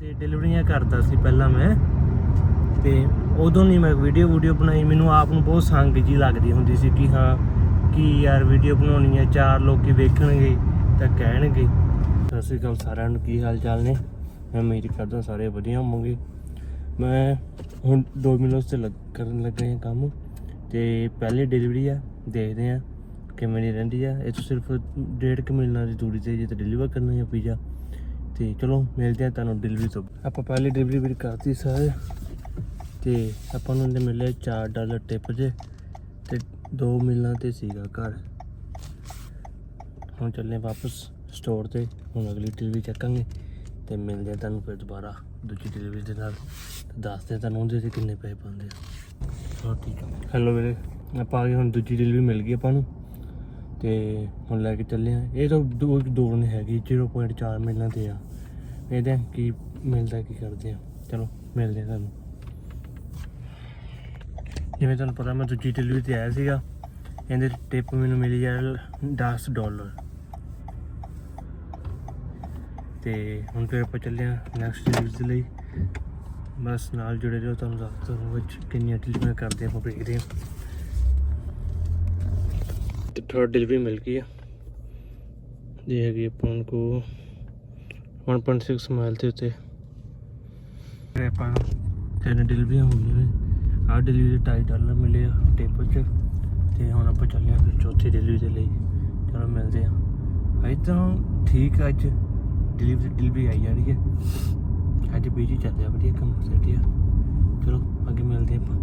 ਤੇ ਡਿਲੀਵਰੀਆਂ ਕਰਦਾ ਸੀ ਪਹਿਲਾਂ ਮੈਂ। ਤੇ ਉਦੋਂ ਨਹੀਂ ਮੈਂ ਵੀਡੀਓ ਵੀਡੀਓ ਬਣਾਈ, ਮੈਨੂੰ ਆਪ ਨੂੰ ਬਹੁਤ ਸੰਗ ਜੀ ਲੱਗਦੀ ਹੁੰਦੀ ਸੀ ਕਿ ਹਾਂ, ਕੀ ਯਾਰ ਵੀਡੀਓ ਬਣਾਉਣੀ ਹੈ, ਚਾਰ ਲੋਕੀ ਵੇਖਣਗੇ ਤਾਂ ਕਹਿਣਗੇ। ਸਤਿ ਸ਼੍ਰੀ ਅਕਾਲ ਸਾਰਿਆਂ ਨੂੰ, ਕੀ ਹਾਲ ਚਾਲ ਨੇ? ਮੈਂ ਉਮੀਦ ਕਰਦਾ ਸਾਰੇ ਵਧੀਆ ਹੋਵੋਗੇ। ਮੈਂ ਹੁਣ ਡੋਮਿਨੋਸ ਤੇ ਲੱਗ, ਕਰਨ ਲੱਗਾ ਹਾਂ ਕੰਮ। ਤੇ ਪਹਿਲੀ ਡਿਲੀਵਰੀ ਆ, ਦੇਖਦੇ ਆ ਕਿਵੇਂ ਦੀ ਰਹਿੰਦੀ ਆ। ਇਹ ਤੋਂ ਸਿਰਫ ਡੇਢ ਕੁ ਮਹੀਨਾ ਦੀ ਦੂਰੀ ਤੇ ਜੇ ਤੇ ਡਿਲੀਵਰ ਕਰਨਾ ਹੈ ਪੀਜ਼ਾ ਤੇ ਚਲੋ ਮਿਲਦੇ ਆ ਤੁਹਾਨੂੰ ਡਿਲੀਵਰੀ ਤੋਂ। ਆਪਾਂ ਪਹਿਲੀ ਡਿਲੀਵਰੀ ਵੀ ਕਰਤੀ ਸਰ ਤੇ ਆਪਾਂ ਨੂੰ ਇਹਦੇ ਮਿਲੇ 4 ਡਾਲਰ ਟਿਪ ਜੇ ਤੇ 2 ਮਿਲਣਾ ਤੇ ਸੀਗਾ ਘਰ। ਹੁਣ ਚੱਲੇ ਵਾਪਸ ਸਟੋਰ ਤੇ। ਹੁਣ ਅਗਲੀ ਡਿਲੀਵਰੀ ਚੱਕਾਂਗੇ ਤੇ ਮਿਲਦੇ ਆ ਤੁਹਾਨੂੰ ਫਿਰ ਦੁਬਾਰਾ ਦੂਜੀ ਡਿਲੀਵਰੀ ਦੇ ਨਾਲ। ਤੇ ਦੱਸਦੇ ਤੁਹਾਨੂੰ ਉਹਦੇ ਤੇ ਕਿੰਨੇ ਪੈਸੇ ਪਾਉਂਦੇ ਆ। ਹਾਂ ਠੀਕ ਆ। ਹੈਲੋ ਵੀਰੇ ਆਪਾਂ ਆ ਗਏ ਹੁਣ ਦੂਜੀ ਡਿਲੀਵਰੀ ਮਿਲ ਗਈ ਆਪਾਂ ਨੂੰ। ਤੇ ਹੁਣ ਲੈ ਕੇ ਚੱਲੇ ਆ। ਇਹ ਤਾਂ ਦੋ ਦੋ ਨਹੀਂ ਹੈਗੀ 0.4 ਮੀਲਾਂ ਤੇ ਆ। ਇਹਦੇ ਆ ਕੀ ਮਿਲਦਾ, ਕੀ ਕਰਦੇ ਆ। ਚਲੋ, ਮਿਲਦੇ ਆ ਤੁਹਾਨੂੰ। ਜਿਵੇਂ ਤੁਹਾਨੂੰ ਪਤਾ, ਮੈਂ ਦੂਜੀ ਡਿਲੀਵਰੀ ਤੇ ਆਇਆ ਸੀਗਾ। ਇਹਦੇ ਟਿਪ ਮੈਨੂੰ ਮਿਲੀ ਯਾਰ 10 ਡਾਲਰ ਤੇ ਹੁਣ ਫਿਰ ਆਪਾਂ ਚੱਲੇ ਆ ਨੈਕਸਟ ਡਿਲੀਵਰੀ ਦੇ ਲਈ। ਬਸ ਨਾਲ ਜੁੜੇ ਰਹੋ, ਤੁਹਾਨੂੰ ਦੱਸ ਦੂੰਗਾ ਕਿੰਨੀਆਂ ਡਿਲੀਵਰੀਆਂ ਕਰਦੇ ਆ, ਆਪਾਂ ਵੇਖਦੇ ਆ। ਤੇ ਥਰਡ ਡਿਲੀਵਰੀ ਮਿਲ ਗਈ ਆ। ਇਹ ਹੈਗੀ ਆਪਾਂ ਨੂੰ ਕੋ 1.6 ਮਾਈਲ ਤੇ ਉੱਤੇ। ਤੇ ਆਪਾਂ ਤਿੰਨ ਡਿਲੀਵਰੀਆਂ ਹੋ ਗਈਆਂ ਨੇ। ਆਹ ਡਿਲੀਵਰੀ 2.5 ਡਾਲਰ ਮਿਲੇ ਆ ਟੇਪ 'ਚ। ਤੇ ਹੁਣ ਆਪਾਂ ਚੱਲੇ ਆ ਫਿਰ ਚੌਥੀ ਡਿਲੀਵਰੀ ਦੇ ਲਈ। ਚਲੋ ਮਿਲਦੇ ਆ। ਅੱਜ ਤਾਂ ਠੀਕ ਆ ਅੱਜ। ਡਿਲੀਵਰੀ ਡਿਲੀਵਰੀ ਆਈ ਜਾ ਰਹੀ ਹੈ ਅੱਜ ਬੀਜੀ ਚੱਲਿਆ ਵਧੀਆ ਕੰਮ ਸੈਟ ਆ ਚਲੋ, ਅੱਗੇ ਮਿਲਦੇ ਆਪਾਂ।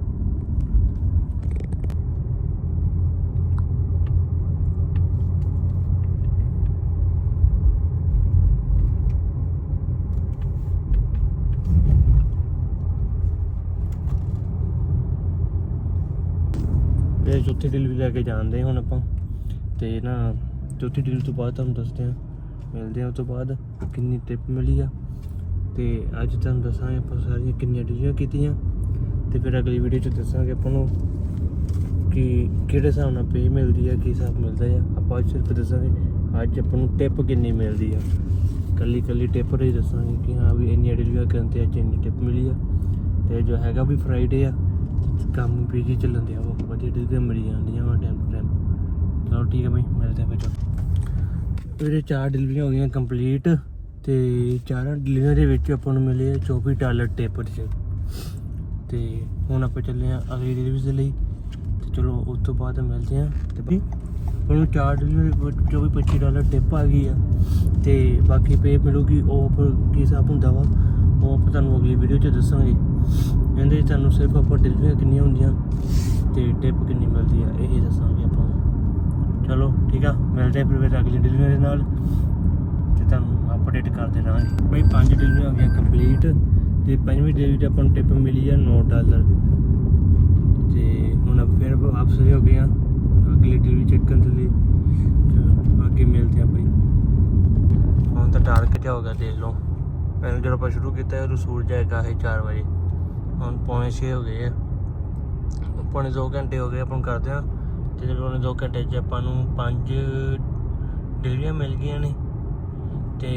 ਇਹ ਚੌਥੀ ਡਿਲੀਵਰੀ ਲੈ ਕੇ ਜਾਂਦੇ ਹੁਣ ਆਪਾਂ। ਤੇ ਨਾ, ਚੌਥੀ ਡਿਲੀਵਰੀ ਤੋਂ ਬਾਅਦ ਤੁਹਾਨੂੰ ਦੱਸਦੇ ਆ। ਮਿਲਦੇ ਆ ਉਸ ਤੋਂ ਬਾਅਦ ਕਿੰਨੀ ਟਿਪ ਮਿਲੀ ਆ। ਤੇ ਅੱਜ ਤੁਹਾਨੂੰ ਦੱਸਾਂਗੇ ਆਪਾਂ ਸਾਰੀਆਂ ਕਿੰਨੀਆਂ ਡਿਲੀਵਰੀਆਂ ਕੀਤੀਆਂ। ਤੇ ਫਿਰ ਅਗਲੀ ਵੀਡੀਓ 'ਚ ਦੱਸਾਂਗੇ ਆਪਾਂ ਨੂੰ ਕਿ ਕਿਹੜੇ ਹਿਸਾਬ ਨਾਲ ਪੇ ਮਿਲਦੀ ਆ, ਕੀ ਹਿਸਾਬ ਮਿਲਦਾ ਆ। ਆਪਾਂ ਅੱਜ ਸਿਰਫ ਦੱਸਾਂਗੇ, ਅੱਜ ਆਪਾਂ ਨੂੰ ਟਿਪ ਕਿੰਨੀ ਮਿਲਦੀ ਆ। ਕੱਲੀ ਕੱਲੀ ਟਿਪ ਰਹੀ ਦੱਸਾਂਗੇ ਕਿ ਹਾਂ ਵੀ ਇੰਨੀ ਡਿਲੀਵਰੀ ਕਰਨ ਤੇ ਅੱਜ ਇੰਨੀ ਟਿਪ ਮਿਲੀ ਆ। ਤੇ ਜੋ ਹੈਗਾ ਵੀ ਫਰਾਈਡੇ ਆ ਕੰਮ ਬੀਜੀ ਚੱਲਣ ਦਿਆ ਉਹ ਵਧੀਆ ਡਿਲੀਵਰੀ ਮਿਲੀ ਜਾਂਦੀਆਂ ਵਾ ਟਾਈਮ ਟੂ ਟਾਈਮ ਚਲੋ ਠੀਕ ਹੈ ਬਈ, ਮਿਲਦੇ ਆ ਫਿਰ ਇਹਦੇ ਚਾਰ ਡਿਲੀਵਰੀਆਂ ਹੋ ਗਈਆਂ ਕੰਪਲੀਟ, ਤੇ ਚਾਰਾਂ ਡਿਲੀਵਰੀਆਂ ਦੇ ਵਿੱਚ ਆਪਾਂ ਨੂੰ ਮਿਲੇ ਆ 24 ਡਾਲਰ ਟੇਪਰ ਚ। ਤੇ ਹੁਣ ਆਪਾਂ ਚੱਲੇ ਆ ਅਗਲੀ ਡਿਲੀਵਰੀ ਦੇ ਲਈ। ਤੇ ਚਲੋ ਉਸ ਤੋਂ ਬਾਅਦ ਮਿਲਦੇ ਆ। ਤੇ ਬਈ, ਹੁਣ ਚਾਰ ਡਿਲੀਵਰੀ 24 25 ਡਾਲਰ ਟਿਪ ਆ ਗਈ ਆ। ਤੇ ਬਾਕੀ ਪੇ ਮਿਲੂਗੀ, ਉਹ ਕੀ ਹਿਸਾਬ ਹੁੰਦਾ ਵਾ ਉਹ ਆਪਾਂ ਤੁਹਾਨੂੰ ਅਗਲੀ ਵੀਡੀਓ 'ਚ ਦੱਸਾਂਗੇ। ਇਹਦੇ 'ਚ ਤੁਹਾਨੂੰ ਸਿਰਫ ਆਪਾਂ ਡਿਲੀਵਰੀਆਂ ਕਿੰਨੀਆਂ ਹੁੰਦੀਆਂ ਤੇ ਟਿਪ ਕਿੰਨੀ ਮਿਲਦੀ ਆ, ਇਹ ਦੱਸਾਂਗੇ ਆਪਾਂ ਚਲੋ, ਠੀਕ ਆ, ਮਿਲਦੇ ਆ ਫਿਰ ਫਿਰ ਅਗਲੀ ਡਿਲੀਵਰੀ ਦੇ ਨਾਲ ਤੇ ਤੁਹਾਨੂੰ ਅਪਡੇਟ ਕਰਦੇ ਰਹਾਂਗੇ ਬਈ ਪੰਜ ਡਿਲੀਵਰੀਆਂ ਹੋ ਗਈਆਂ ਕੰਪਲੀਟ ਤੇ ਪੰਜਵੀਂ ਡਿਲੀਵਰੀ ਤੇ ਆਪਾਂ ਨੂੰ ਟਿਪ ਮਿਲੀ ਆ 9 ਡਾਲਰ ਤੇ ਹੁਣ ਫਿਰ ਵਾਪਸ ਹੋ ਗਏ ਆ, ਅਗਲੀ ਡਿਲੀਵਰੀ ਚੈੱਕ ਕਰਨ ਦੇ ਲਈ। ਚਲੋ, ਅੱਗੇ ਮਿਲਦੇ ਆ ਬਈ। ਹੁਣ ਤਾਂ ਡਾਰਕ ਜਿਹਾ ਹੋ ਗਿਆ ਦੇਖ ਲਓ। ਪਹਿਲਾਂ ਜਦੋਂ ਆਪਾਂ ਸ਼ੁਰੂ ਕੀਤਾ, ਉਦੋਂ ਸੂਰਜ ਹੈਗਾ ਇਹ 4 ਵਜੇ। ਹੁਣ ਪੌਣੇ 6 ਹੋ ਗਏ ਆ। ਪੌਣੇ 2 ਘੰਟੇ ਹੋ ਗਏ ਆਪਾਂ ਨੂੰ ਕਰਦੇ ਆ। ਤੇ ਪੌਣੇ 2 ਘੰਟੇ 'ਚ ਆਪਾਂ ਨੂੰ ਪੰਜ ਡਿਲੀਵਰੀਆਂ ਮਿਲ ਗਈਆਂ ਨੇ। ਤੇ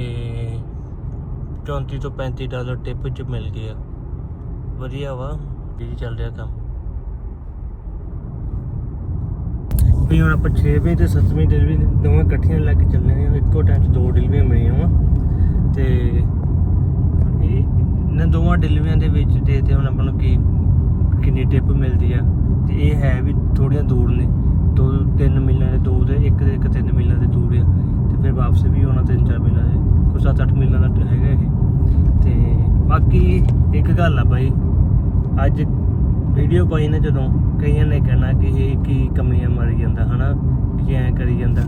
34 ਤੋਂ 35 ਡਾਲਰ ਟਿਪ 'ਚ ਮਿਲ ਗਏ ਆ। ਵਧੀਆ ਵਾ ਜੀ ਚੱਲ ਰਿਹਾ ਕੰਮ। ਵੀ ਹੁਣ ਆਪਾਂ 6 ਵਜੇ ਤੇ 7ਵੀਂ ਡਿਲੀਵਰੀ ਦੋਵਾਂ ਇਕੱਠੀਆਂ ਲੈ ਕੇ ਚੱਲਣੇ ਨੇ ਇੱਕੋ ਟਾਈਮ 'ਚ ਦੋ ਡਿਲੀਵਰੀਆਂ ਮਿਲੀਆਂ ਵਾ। ਤੇ ਇਹਨਾਂ ਦੋਵਾਂ ਡਿਲੀਵਰੀਆਂ ਦੇ ਵਿੱਚ ਦੇਖਦੇ ਹੁਣ ਆਪਾਂ ਨੂੰ ਕੀ, ਕਿੰਨੀ ਟਿਪ ਮਿਲਦੀ ਆ, ਤੇ ਇਹ ਹੈ ਵੀ ਥੋੜੀਆਂ ਦੂਰ ਨੇ। ਦੋ, ਤਿੰਨ ਮੀਲਾਂ ਦੇ ਦੋ ਦੇ ਇੱਕ ਦੇ ਇੱਕ ਤਿੰਨ ਮੀਲਾਂ ਦੇ ਦੂਰ ਆ, ਤੇ ਫਿਰ ਵਾਪਸ ਵੀ ਹੋਣਾ ਤਿੰਨ ਚਾਰ ਮੀਲਾਂ ਦੇ, ਕੋਈ ਸੱਤ ਅੱਠ ਮੀਲਾਂ ਦਾ ਹੈਗਾ ਇਹ। ਤੇ ਬਾਕੀ ਇੱਕ ਗੱਲ ਆ ਬਾਈ, ਅੱਜ ਵੀਡੀਓ ਪਾਈ ਨੇ ਜਦੋਂ, ਕਈਆਂ ਨੇ ਕਹਿਣਾ ਕਿ ਇਹ ਕੀ ਕਮਲੀਆਂ ਮਾਰੀ ਜਾਂਦਾ, ਹਨਾ? ਕਿ ਐਂ ਕਰੀ ਜਾਂਦਾ,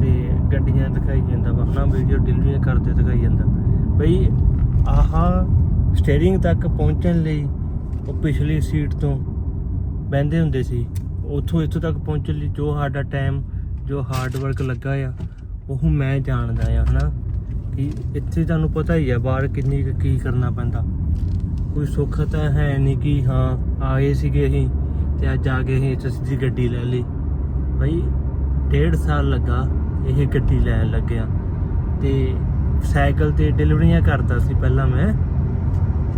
ਤੇ ਗੱਡੀਆਂ ਦਿਖਾਈ ਜਾਂਦਾ ਵਾ, ਹਨਾ? ਵੀਡੀਓ ਡਿਲੀਵਰੀਆਂ ਕਰਦੇ ਦਿਖਾਈ ਜਾਂਦਾ। ਬਈ ਆਹ ਸਟੀਅਰਿੰਗ ਤੱਕ ਪਹੁੰਚਣ ਲਈ ਉਹ ਪਿਛਲੀ ਸੀਟ ਤੋਂ ਬਹਿੰਦੇ ਹੁੰਦੇ ਸੀ। ਉੱਥੋਂ ਇੱਥੋਂ ਤੱਕ ਪਹੁੰਚਣ ਲਈ ਜੋ ਸਾਡਾ ਟਾਈਮ ਜੋ ਹਾਰਡ ਵਰਕ ਲੱਗਾ ਆ, ਉਹ ਮੈਂ ਜਾਣਦਾ ਆ, ਹਨਾ? ਕਿ ਇੱਥੇ ਤੁਹਾਨੂੰ ਪਤਾ ਹੀ ਆ, ਬਾਹਰ ਕਿੰਨੀ ਕੁ ਕੀ ਕਰਨਾ ਪੈਂਦਾ। ਕੋਈ ਸੁੱਖ ਤਾਂ ਹੈ ਨਹੀਂ ਕਿ ਹਾਂ ਆਏ ਸੀਗੇ ਅਸੀਂ ਤੇ ਅੱਜ ਆ ਗਏ ਅਸੀਂ ਸਿੱਧੀ ਗੱਡੀ ਲੈ ਲਈ। ਭਾਈ ਡੇਢ ਸਾਲ ਲੱਗਾ ਇਹ ਗੱਡੀ ਲੈਣ ਲੱਗਿਆ। ਤੇ ਸਾਈਕਲ ਤੇ ਡਿਲੀਵਰੀਆਂ ਕਰਦਾ ਸੀ ਪਹਿਲਾਂ ਮੈਂ।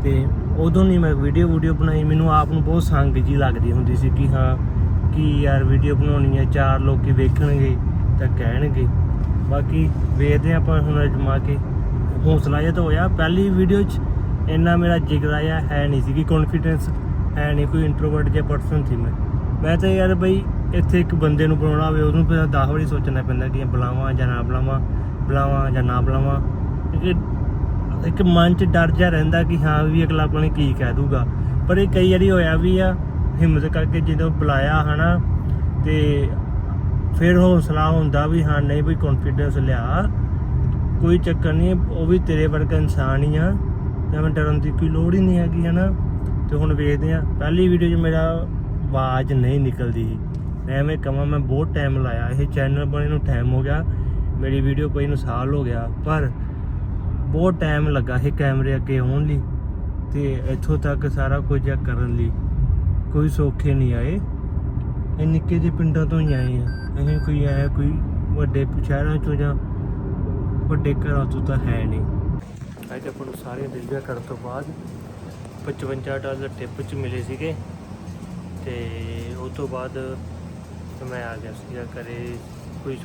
ਤੇ ਉਦੋਂ ਨਹੀਂ ਮੈਂ ਵੀਡੀਓ ਵੀਡੀਓ ਬਣਾਈ, ਮੈਨੂੰ ਆਪ ਨੂੰ ਬਹੁਤ ਸੰਗ ਜੀ ਲੱਗਦੀ ਹੁੰਦੀ ਸੀ ਕਿ ਹਾਂ, ਕੀ ਯਾਰ ਵੀਡੀਓ ਬਣਾਉਣੀ ਹੈ, ਚਾਰ ਲੋਕੀ ਵੇਖਣਗੇ ਤਾਂ ਕਹਿਣਗੇ। ਬਾਕੀ ਵੇਖਦੇ ਹਾਂ ਆਪਾਂ ਹੁਣ ਅਜਮਾ ਕੇ। ਹੌਸਲਾ ਜਿਹਾ ਤਾਂ ਹੋਇਆ, ਪਹਿਲੀ ਵੀਡੀਓ 'ਚ ਇੰਨਾ ਮੇਰਾ ਜਿਗਰਾ ਆਇਆ ਹੈ ਨਹੀਂ ਸੀਗੀ ਕਿ ਕੌਨਫੀਡੈਂਸ ਹੈ ਨਹੀਂ, ਕੋਈ ਇੰਟਰੋਵਰਟ ਜਿਹਾ ਪਰਸਨ ਸੀ ਮੈਂ। ਮੈਂ ਤਾਂ ਯਾਰ ਬਈ ਇੱਥੇ ਇੱਕ ਬੰਦੇ ਨੂੰ ਬੁਲਾਉਣਾ ਹੋਵੇ, ਉਹਨੂੰ ਪਹਿਲਾਂ 10 ਵਾਰੀ ਸੋਚਣਾ ਪੈਂਦਾ ਕਿ ਬੁਲਾਵਾਂ ਜਾਂ ਨਾ ਬੁਲਾਵਾਂ ਬੁਲਾਵਾਂ ਜਾਂ ਨਾ ਬੁਲਾਵਾਂ। ਕਿਉਂਕਿ ਇੱਕ ਮਨ 'ਚ ਡਰ ਜਾ ਰਹਿੰਦਾ ਕਿ ਹਾਂ ਵੀ ਅਗਲਾ ਆਪਣੇ ਕੀ ਕਹਿ ਦੂਗਾ। ਪਰ ਇਹ ਕਈ ਵਾਰੀ ਹੋਇਆ ਵੀ ਆ, ਹਿੰਮਤ ਕਰਕੇ ਜਦੋਂ ਬੁਲਾਇਆ ਹਨਾ, ਤੇ ਫਿਰ ਹੌਸਲਾ ਹੁੰਦਾ ਵੀ ਹਾਂ, ਨਹੀਂ ਵੀ ਕੌਨਫੀਡੈਂਸ ਲਿਆ। ਕੋਈ ਚੱਕਰ ਨਹੀਂ ਉਹ ਵੀ ਤੇਰੇ ਵਰਗਾ ਇਨਸਾਨ ਹੀ ਆ। ਤੇ ਡਰਨ ਦੀ ਕੋਈ ਲੋੜ ਹੀ ਨਹੀਂ ਹੈਗੀ ਹਨਾ। ਤੇ ਹੁਣ ਵੇਖਦੇ ਆ ਪਹਿਲੀ ਵੀਡੀਓ 'ਚ ਮੇਰਾ ਆਵਾਜ਼ ਨਹੀਂ ਨਿਕਲਦੀ ਸੀ। ਮੈਂ ਐਵੇਂ ਕਹਾਂ ਮੈਂ ਬਹੁਤ ਟਾਈਮ ਲਾਇਆ। ਇਹ ਚੈਨਲ ਬਣੇ ਨੂੰ ਟਾਈਮ ਹੋ ਗਿਆ। ਮੇਰੀ ਵੀਡੀਓ ਪਈ ਨੂੰ ਸਾਲ ਹੋ ਗਿਆ। ਪਰ ਬਹੁਤ ਟਾਈਮ ਲੱਗਾ ਇਹ ਕੈਮਰੇ ਅੱਗੇ ਆਉਣ ਲਈ ਤੇ ਇੱਥੋਂ ਤੱਕ ਸਾਰਾ ਕੁਝ ਕਰਨ ਲਈ। ਕੋਈ ਸੌਖੇ ਨਹੀਂ ਆਏ। ਇਹ ਨਿੱਕੇ ਜਿਹੇ ਪਿੰਡਾਂ ਤੋਂ ਹੀ ਆਏ ਆ। ਅਸੀਂ ਕੋਈ ਆਇਆ ਕੋਈ ਵੱਡੇ ਸ਼ਹਿਰਾਂ ਚੋਂ ਜਾਂ ਵੱਡੇ ਘਰਾਂ ਤੋਂ ਤਾਂ ਹੈ ਨਹੀਂ। ਅੱਜ ਆਪਾਂ ਨੂੰ ਸਾਰੇ ਡਿਲੀਵਰ ਕਰਨ ਤੋਂ ਬਾਅਦ 55 ਡਾਲਰ ਟਿਪ ਚ ਮਿਲੇ ਸੀਗੇ। ਤੇ ਉਸ ਤੋਂ ਬਾਅਦ ਮੈਂ ਆ ਗਿਆ ਸੀਗਾ ਘਰੇ। ਕੋਈ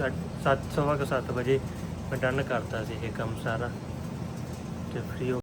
7 ਸਵਾ ਕੁ 7 ਵਜੇ ਮੈਂ ਡਨ ਕਰਤਾ ਸੀ ਇਹ ਕੰਮ ਸਾਰਾ। ਤੇ ਫ੍ਰੀ ਹੋ